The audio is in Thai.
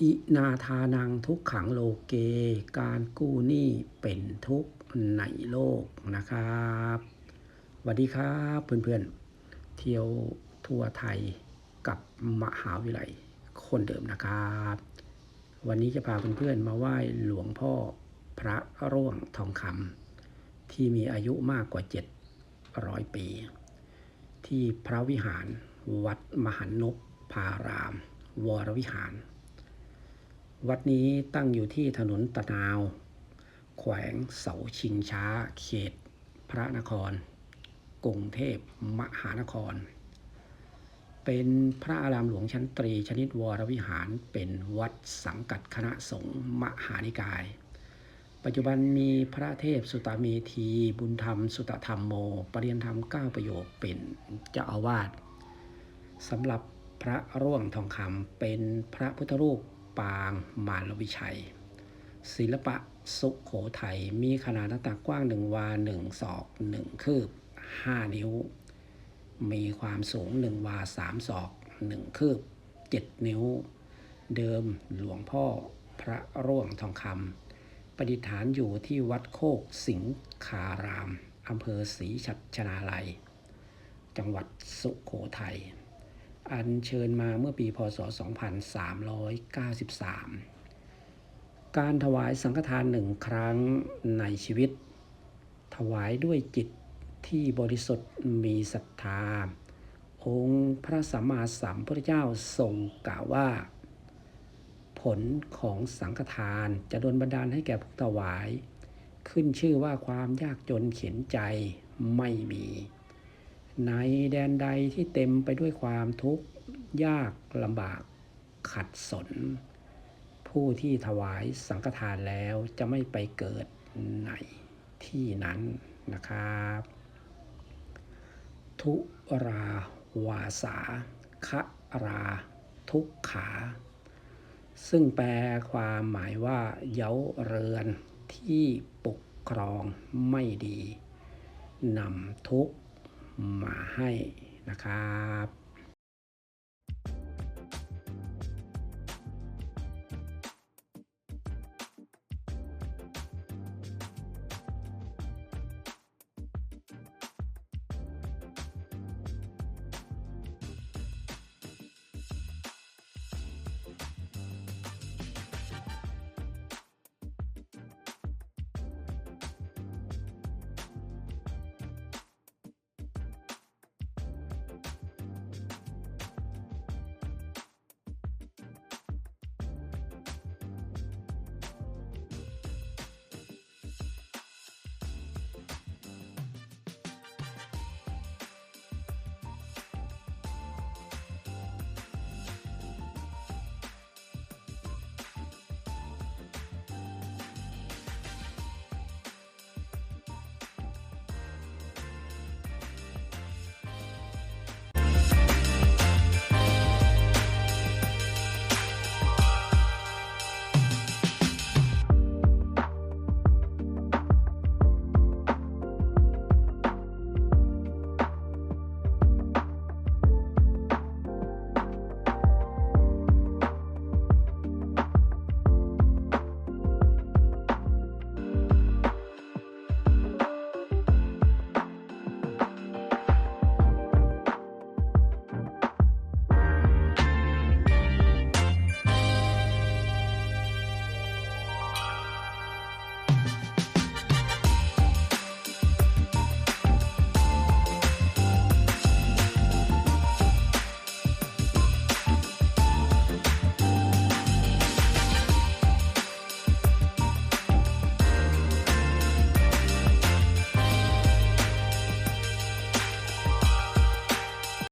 อินาทานังทุกขังโลเก การกู้หนี้เป็นทุกข์ในโลกนะครับสวัสดีครับเพื่อนๆ เที่ยวทั่วไทยกับมหาวิทยาลัยคนเดิมนะครับ วันนี้จะพาเพื่อนๆมาไหว้หลวงพ่อพระร่วงทองคำที่มีอายุมากกว่า 700 ปี ที่พระวิหารวัดมหันนพพาราม วรวิหาร วัดนี้ตั้งอยู่ที่ถนนตะนาว แขวงเสาชิงช้า เขต พระนคร กรุงเทพมหานคร เป็นพระอารามหลวงชั้นตรีชนิดวรวิหารเป็นวัดสังกัดคณะสงฆ์มหานิกาย ปัจจุบันมีพระเทพสุตเมธีบุญธรรม สุตธรรมโม ปรริยนธรรม9ประโยคเป็นเจ้าอาวาสสำหรับพระร่วงทองคำเป็นพระพุทธรูป ปางมารวิชัย ศิลปะสุขโขทัยมีขนาดหน้าตักกว้างหนึ่งวาหนึ่งศอกหนึ่งคืบห้านิ้ว มีความสูงหนึ่งวาสามศอกหนึ่งคืบเจ็ดนิ้ว เดิมหลวงพ่อพระร่วงทองคำประดิษฐานอยู่ที่วัดโคกสิงคารามอำเภอศรีชัชนาลัย จังหวัดสุขโขทัย อัญเชิญมาเมื่อปีพศ 2393 การถวายสังฆทานหนึ่งครั้งในชีวิต ถวายด้วยจิตที่บริสุทธิ์มีศรัทธา องค์พระสัมมาสัมพุทธเจ้าทรงกล่าวว่า ผลของสังฆทานจะดลบันดาลให้แก่ผู้ถวาย ขึ้นชื่อว่าความยากจนเข็นใจไม่มี ในแดนใดที่เต็มไปด้วยความทุกข์ยากลำบากขัดสน ผู้ที่ถวายสังฆทานแล้วจะไม่ไปเกิดในที่นั้นนะครับ ทุราวาสาคะราทุกขา ซึ่งแปลความหมายว่า เย้าเรือนที่ปกครองไม่ดีนำทุกข์ มาให้นะครับ